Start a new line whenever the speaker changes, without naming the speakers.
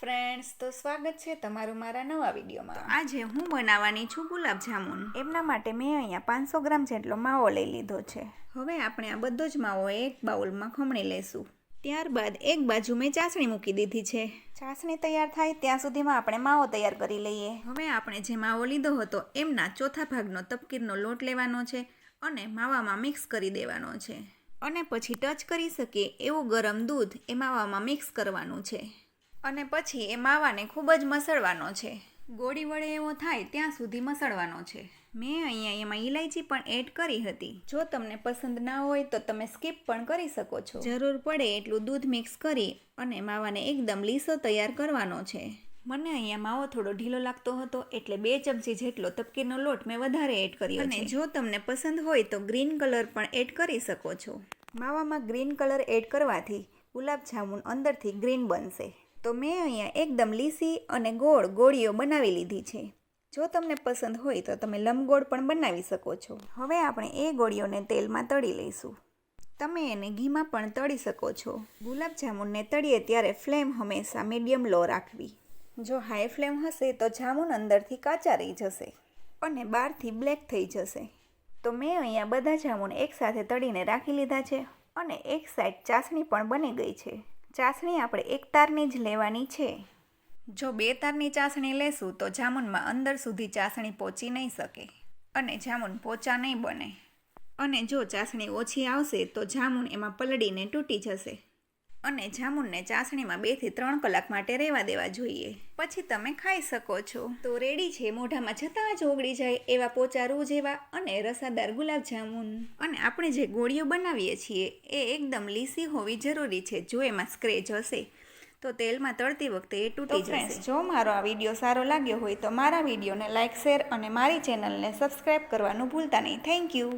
Friends તો સ્વાગત છે તમારું મારા નવા વિડીયોમાં.
આજે હું બનાવવાની છું ગુલાબ જામુન.
એમના માટે મેં અહીંયા પાંચસો ગ્રામ જેટલો માવો લઈ લીધો છે.
હવે આપણે આ બધો જ માવો એક બાઉલમાં ખમણી લેશું ત્યારબાદ એક બાજુ મેં ચાસણી મૂકી દીધી છે.
ચાસણી તૈયાર થાય ત્યાં સુધીમાં આપણે માવો તૈયાર કરી લઈએ.
હવે આપણે જે માવો લીધો હતો એમના ચોથા ભાગનો તપકીરનો લોટ લેવાનો છે અને માવામાં મિક્સ કરી દેવાનો છે. અને પછી ટચ કરી શકીએ એવું ગરમ દૂધ એ માવામાં મિક્સ કરવાનું છે. અને પછી એ માવાને ખૂબ જ મસળવાનો છે. ગોળી વડે એવો થાય ત્યાં સુધી મસળવાનો છે. મેં અહીંયા એમાં ઇલાયચી પણ એડ કરી હતી.
જો તમને પસંદ ના હોય તો તમે સ્કીપ પણ કરી શકો છો.
જરૂર પડે એટલું દૂધ મિક્સ કરી અને માવાને એકદમ લીસો તૈયાર કરવાનો છે. મને અહીંયા માવો થોડો ઢીલો લાગતો હતો એટલે બે ચમચી જેટલો તપકીરનો લોટ મેં વધારે એડ કર્યો અને જો તમને પસંદ હોય તો ગ્રીન કલર પણ એડ કરી શકો છો.
માવામાં ગ્રીન કલર એડ કરવાથી ગુલાબ જામુન અંદરથી ગ્રીન બનશે. તો મેં અહીંયા એકદમ લીસી અને ગોળ ગોળીઓ બનાવી લીધી છે. જો તમને પસંદ હોય તો તમે લંબગોળ પણ બનાવી શકો છો. હવે આપણે એ ગોળીઓને તેલમાં તળી લઈશું.
તમે એને ઘીમાં પણ તળી શકો છો.
ગુલાબ જામુનને તળીએ ત્યારે ફ્લેમ હંમેશા મીડિયમ લો રાખવી. જો હાઈ ફ્લેમ હશે તો જામુન અંદરથી કાચા રહી જશે અને બહારથી બ્લેક થઈ જશે. તો મેં અહીંયા બધા જામુન એકસાથે તળીને રાખી લીધા છે અને એક સાઈડ ચાસણી પણ બની ગઈ છે. ચાસણી આપણે એક તારની જ લેવાની છે.
જો બે તારની ચાસણી લેશું તો જામુનમાં અંદર સુધી ચાસણી પહોંચી નહીં શકે અને જામુન પોચા નહીં બને. અને જો ચાસણી ઓછી આવશે તો જામુન એમાં પલળીને તૂટી જશે. અને જામુનને ચાસણીમાં બેથી ત્રણ કલાક માટે રહેવા દેવા જોઈએ. પછી તમે ખાઈ શકો છો.
તો રેડી છે મોઢામાં જતાં જ ઓગળી જાય એવા પોચા રૂ જેવા અને રસાદાર ગુલાબ જામુન.
અને આપણે જે ગોળીઓ બનાવીએ છીએ એ એકદમ લીસી હોવી જરૂરી છે જો એમાં સ્ક્રેચ હશે તો તેલમાં તળતી વખતે એ તૂટી જશે.
જો મારો આ વીડિયો સારો લાગ્યો હોય તો મારા વિડીયોને લાઇક શેર અને મારી ચેનલને સબસ્ક્રાઈબ કરવાનું ભૂલતા નહીં. Thank you